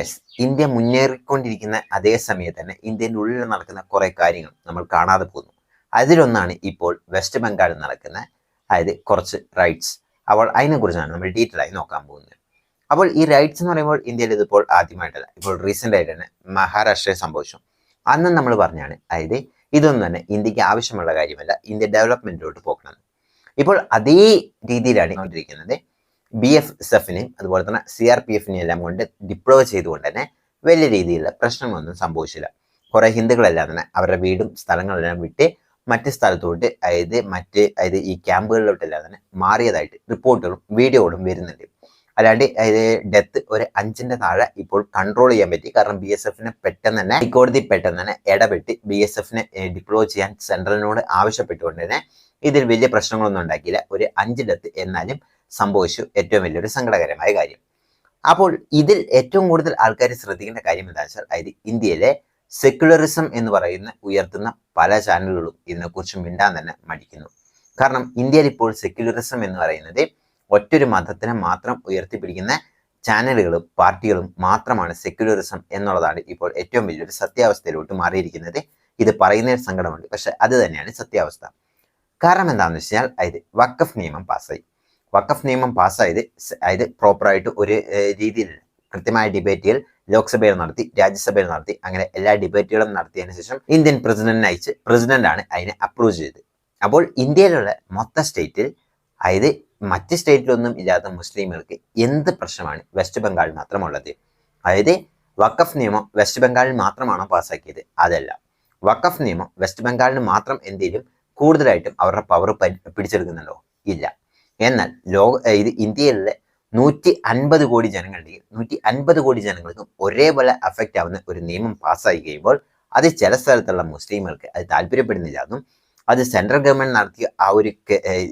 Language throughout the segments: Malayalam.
ഗൈസ് ഇന്ത്യ മുന്നേറിക്കൊണ്ടിരിക്കുന്ന അതേ സമയത്ത് തന്നെ ഇന്ത്യന്റെ ഉള്ളിൽ നടക്കുന്ന കുറേ കാര്യങ്ങൾ നമ്മൾ കാണാതെ പോകുന്നു. അതിലൊന്നാണ് ഇപ്പോൾ വെസ്റ്റ് ബംഗാളിൽ നടക്കുന്ന അതായത് കുറച്ച് റൈറ്റ്സ് അപ്പോൾ അതിനെക്കുറിച്ചാണ് നമ്മൾ ഡീറ്റെയിൽ ആയി നോക്കാൻ പോകുന്നത്. അപ്പോൾ ഈ റൈറ്റ്സ് എന്ന് പറയുമ്പോൾ ഇന്ത്യയിൽ ഇതിപ്പോൾ ആദ്യമായിട്ടല്ല. ഇപ്പോൾ റീസെന്റ് ആയിട്ട് തന്നെ മഹാരാഷ്ട്രയെ സംഭവിച്ചു. അന്നും നമ്മൾ പറഞ്ഞാണ് അതായത് ഇതൊന്നും തന്നെ ഇന്ത്യയ്ക്ക് ആവശ്യമുള്ള കാര്യമല്ല. ഇന്ത്യ ഡെവലപ്മെന്റിലോട്ട് പോകണം. ഇപ്പോൾ അതേ രീതിയിലാണ് കൊണ്ടിരിക്കുന്നത്. ബി എഫ് എസ് എഫിനെയും അതുപോലെ തന്നെ സി ആർ പി എഫിനെയും എല്ലാം കൊണ്ട് ഡിപ്ലോയ് ചെയ്തുകൊണ്ട് തന്നെ വലിയ രീതിയിലുള്ള പ്രശ്നങ്ങളൊന്നും സംഭവിച്ചില്ല. കുറേ ഹിന്ദുക്കളെല്ലാം തന്നെ അവരുടെ വീടും സ്ഥലങ്ങളെല്ലാം വിട്ട് മറ്റ് സ്ഥലത്തോട്ട് അതായത് മറ്റ് അതായത് ഈ ക്യാമ്പുകളിലോട്ടെല്ലാം തന്നെ മാറിയതായിട്ട് റിപ്പോർട്ടുകളും വീഡിയോകളും വരുന്നുണ്ട്. അല്ലാണ്ട് അതായത് ഡെത്ത് ഒരു അഞ്ചിന്റെ താഴെ ഇപ്പോൾ കൺട്രോൾ ചെയ്യാൻ പറ്റി. കാരണം ബി എസ് എഫിനെ പെട്ടെന്ന് തന്നെ ഹൈക്കോടതി പെട്ടെന്ന് തന്നെ ഇടപെട്ട് ബി എസ് എഫിനെ ഡിപ്ലോ ചെയ്യാൻ സെൻട്രലിനോട് ആവശ്യപ്പെട്ടുകൊണ്ട് തന്നെ ഇതിൽ വലിയ പ്രശ്നങ്ങളൊന്നും ഉണ്ടാക്കിയില്ല. ഒരു അഞ്ച് ഡെത്ത് എന്നാലും സംഭവിച്ചു ഏറ്റവും വലിയൊരു സങ്കടകരമായ കാര്യം. അപ്പോൾ ഇതിൽ ഏറ്റവും കൂടുതൽ ആൾക്കാർ ശ്രദ്ധിക്കേണ്ട കാര്യം എന്താ വെച്ചാൽ അതായത് ഇന്ത്യയിലെ സെക്യുലറിസം എന്ന് പറയുന്ന ഉയർത്തുന്ന പല ചാനലുകളും ഇതിനെക്കുറിച്ച് മിണ്ടാൻ തന്നെ മടിക്കുന്നു. കാരണം ഇന്ത്യയിൽ ഇപ്പോൾ സെക്യുലറിസം എന്ന് പറയുന്നത് ഒറ്റൊരു മതത്തിനെ മാത്രം ഉയർത്തിപ്പിടിക്കുന്ന ചാനലുകളും പാർട്ടികളും മാത്രമാണ് സെക്യുലറിസം എന്നുള്ളതാണ് ഇപ്പോൾ ഏറ്റവും വലിയൊരു സത്യാവസ്ഥയിലോട്ട് മാറിയിരിക്കുന്നത്. ഇത് പറയുന്നതിൽ സങ്കടമുണ്ട്. പക്ഷെ അത് തന്നെയാണ് സത്യാവസ്ഥ. കാരണം എന്താണെന്ന് വെച്ചാൽ അതായത് വക്കഫ് നിയമം പാസ്സായി വക്കഫ് നിയമം പാസ്സായത് അതായത് പ്രോപ്പറായിട്ട് ഒരു രീതിയിൽ കൃത്യമായ ഡിബേറ്റുകൾ ലോക്സഭയിൽ നടത്തി രാജ്യസഭയിൽ നടത്തി അങ്ങനെ എല്ലാ ഡിബേറ്റുകളും നടത്തിയതിനു ശേഷം ഇന്ത്യൻ പ്രസിഡന്റിനെ അയച്ച് പ്രസിഡന്റാണ് അതിനെ അപ്രൂവ് ചെയ്തത്. അപ്പോൾ ഇന്ത്യയിലുള്ള മൊത്ത സ്റ്റേറ്റിൽ അതായത് മറ്റ് സ്റ്റേറ്റിലൊന്നും ഇല്ലാത്ത മുസ്ലിമുകൾക്ക് എന്ത് പ്രശ്നമാണ് വെസ്റ്റ് ബംഗാളിൽ മാത്രമുള്ളത്? അതായത് വക്കഫ് നിയമം വെസ്റ്റ് ബംഗാളിൽ മാത്രമാണോ പാസ്സാക്കിയത്? അതല്ല. വക്കഫ് നിയമം വെസ്റ്റ് ബംഗാളിന് മാത്രം എന്തെങ്കിലും കൂടുതലായിട്ടും അവരുടെ പവർ പിടിച്ചെടുക്കുന്നുണ്ടോ? ഇല്ല. എന്നാൽ ലോക ഇത് ഇന്ത്യയിലെ നൂറ്റി അൻപത് കോടി ജനങ്ങളുടെയും നൂറ്റി അൻപത് കോടി ജനങ്ങൾക്കും ഒരേപോലെ അഫക്റ്റ് ആവുന്ന ഒരു നിയമം പാസ്സായി കഴിയുമ്പോൾ അത് ചില സ്ഥലത്തുള്ള മുസ്ലിങ്ങൾക്ക് അത് താല്പര്യപ്പെടുന്നില്ല. എന്നും അത് സെൻട്രൽ ഗവൺമെന്റ് നടത്തിയ ആ ഒരു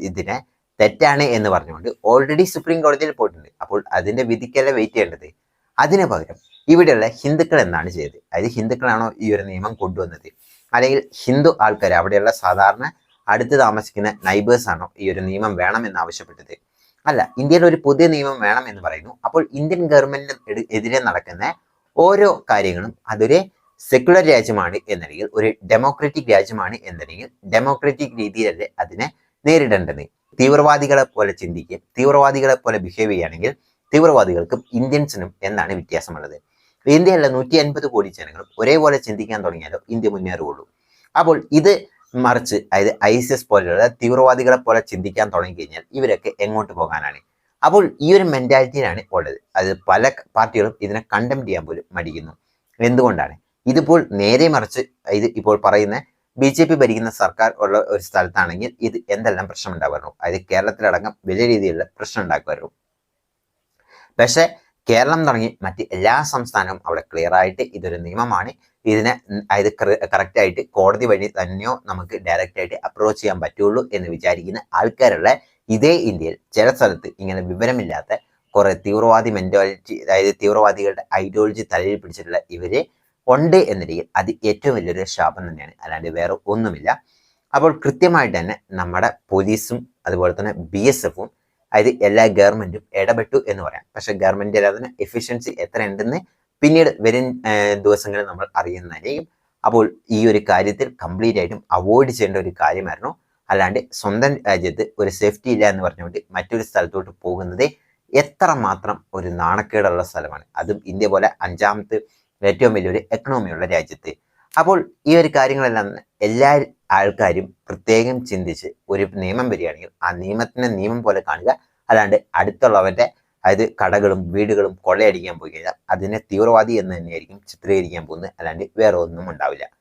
ഇതിനെ തെറ്റാണ് എന്ന് പറഞ്ഞുകൊണ്ട് ഓൾറെഡി സുപ്രീം കോടതിയിൽ പോയിട്ടുണ്ട്. അപ്പോൾ അതിന്റെ വിധിക്കല്ല വെയിറ്റ് ചെയ്യേണ്ടത്? അതിന് പകരം ഇവിടെയുള്ള ഹിന്ദുക്കൾ എന്താണ് ചെയ്തത്? അതായത് ഹിന്ദുക്കളാണോ ഈ ഒരു നിയമം കൊണ്ടുവന്നത്? അല്ലെങ്കിൽ ഹിന്ദു ആൾക്കാർ അവിടെയുള്ള സാധാരണ അടുത്ത് താമസിക്കുന്ന നൈബേഴ്സാണോ ഈ ഒരു നിയമം വേണമെന്ന് ആവശ്യപ്പെട്ടത്? അല്ല ഇന്ത്യയിൽ ഒരു പുതിയ നിയമം വേണം എന്ന് പറയുന്നു. അപ്പോൾ ഇന്ത്യൻ ഗവൺമെന്റിന് എതിരെ നടക്കുന്ന ഓരോ കാര്യങ്ങളും അതൊരു സെക്യുലർ രാജ്യമാണ് എന്നല്ലെങ്കിൽ ഒരു ഡെമോക്രാറ്റിക് രാജ്യമാണ് എന്നല്ലെങ്കിൽ ഡെമോക്രാറ്റിക് രീതിയിലല്ലേ അതിനെ നേരിടേണ്ടത്. തീവ്രവാദികളെ പോലെ ചിന്തിക്കുകയും തീവ്രവാദികളെ പോലെ ബിഹേവ് ചെയ്യുകയാണെങ്കിൽ തീവ്രവാദികൾക്കും ഇന്ത്യൻസിനും എന്നാണ് വ്യത്യാസമുള്ളത്. ഇന്ത്യയിലെ നൂറ്റി അൻപത് കോടി ജനങ്ങളും ഒരേപോലെ ചിന്തിക്കാൻ തുടങ്ങിയാലോ ഇന്ത്യ മുന്നേറുകയുള്ളൂ. അപ്പോൾ ഇത് മറിച്ച് അതായത് ഐസിസ് പോലെയുള്ള തീവ്രവാദികളെ പോലെ ചിന്തിക്കാൻ തുടങ്ങി കഴിഞ്ഞാൽ ഇവരൊക്കെ എങ്ങോട്ട് പോകാനാണ്? അപ്പോൾ ഈ ഒരു മെന്റാലിറ്റിയിലാണ് ഉള്ളത്. അത് പല പാർട്ടികളും ഇതിനെ കണ്ടം ചെയ്യാൻ പോലും മടിക്കുന്നു. എന്തുകൊണ്ടാണ്? ഇതിപ്പോൾ നേരെ മറിച്ച് ഇത് ഇപ്പോൾ പറയുന്ന ബി ജെ പി ഭരിക്കുന്ന സർക്കാർ ഉള്ള ഒരു സ്ഥലത്താണെങ്കിൽ ഇത് എന്തെല്ലാം പ്രശ്നം ഉണ്ടാകുമായിരുന്നു അതായത് കേരളത്തിലടക്കം വലിയ രീതിയിലുള്ള പ്രശ്നം ഉണ്ടാക്കുമായിരുന്നു. പക്ഷേ കേരളം തുടങ്ങി മറ്റ് എല്ലാ സംസ്ഥാനവും അവിടെ ക്ലിയർ ആയിട്ട് ഇതൊരു നിയമമാണ്. ഇതിനെ അതായത് കറക്റ്റ് ആയിട്ട് കോടതി വഴി തന്നെയോ നമുക്ക് ഡയറക്റ്റ് ആയിട്ട് അപ്രോച്ച് ചെയ്യാൻ പറ്റുള്ളൂ എന്ന് വിചാരിക്കുന്ന ആൾക്കാരുള്ള ഇതേ ഇന്ത്യയിൽ ചില സ്ഥലത്ത് ഇങ്ങനെ വിവരമില്ലാത്ത കുറെ തീവ്രവാദി മെന്റാലിറ്റി അതായത് തീവ്രവാദികളുടെ ഐഡിയോളജി തലയിൽ പിടിച്ചിട്ടുള്ള ഇവർ ഉണ്ട് എന്ന രീതിയിൽ അത് ഏറ്റവും വലിയൊരു ശാപം തന്നെയാണ്. അല്ലാണ്ട് വേറെ ഒന്നുമില്ല. അപ്പോൾ കൃത്യമായിട്ട് തന്നെ നമ്മുടെ പോലീസും അതുപോലെ തന്നെ ബി എസ് എഫും അതായത് എല്ലാ ഗവൺമെന്റും ഇടപെട്ടു എന്ന് പറയാം. പക്ഷെ ഗവൺമെന്റ് അതിന് എഫിഷ്യൻസി എത്ര ഉണ്ടെന്ന് പിന്നീട് വരും ദിവസങ്ങളിൽ നമ്മൾ അറിയുന്നതായിരിക്കും. അപ്പോൾ ഈ ഒരു കാര്യത്തിൽ കംപ്ലീറ്റ് ആയിട്ടും അവോയ്ഡ് ചെയ്യേണ്ട ഒരു കാര്യമായിരുന്നു. അല്ലാണ്ട് സ്വന്തം രാജ്യത്ത് ഒരു സേഫ്റ്റി ഇല്ല എന്ന് പറഞ്ഞുകൊണ്ട് മറ്റൊരു സ്ഥലത്തോട്ട് പോകുന്നത് എത്ര മാത്രം ഒരു നാണക്കേടുള്ള സ്ഥലമാണ്. അതും ഇന്ത്യ പോലെ അഞ്ചാമത്തെ ഏറ്റവും വലിയൊരു എക്കണോമിയുള്ള രാജ്യത്ത്. അപ്പോൾ ഈ ഒരു കാര്യങ്ങളെല്ലാം എല്ലാ ആൾക്കാരും പ്രത്യേകം ചിന്തിച്ച് ഒരു നിയമം വരികയാണെങ്കിൽ ആ നിയമത്തിനെ നിയമം പോലെ കാണുക. അല്ലാണ്ട് അടുത്തുള്ളവരുടെ അതായത് കടകളും വീടുകളും കൊള്ളയടിക്കാൻ പോയി കഴിഞ്ഞാൽ അതിനെ തീവ്രവാദി എന്ന് തന്നെയായിരിക്കും ചിത്രീകരിക്കാൻ പോകുന്നത്. അല്ലാണ്ട് വേറെ ഒന്നും ഉണ്ടാവില്ല.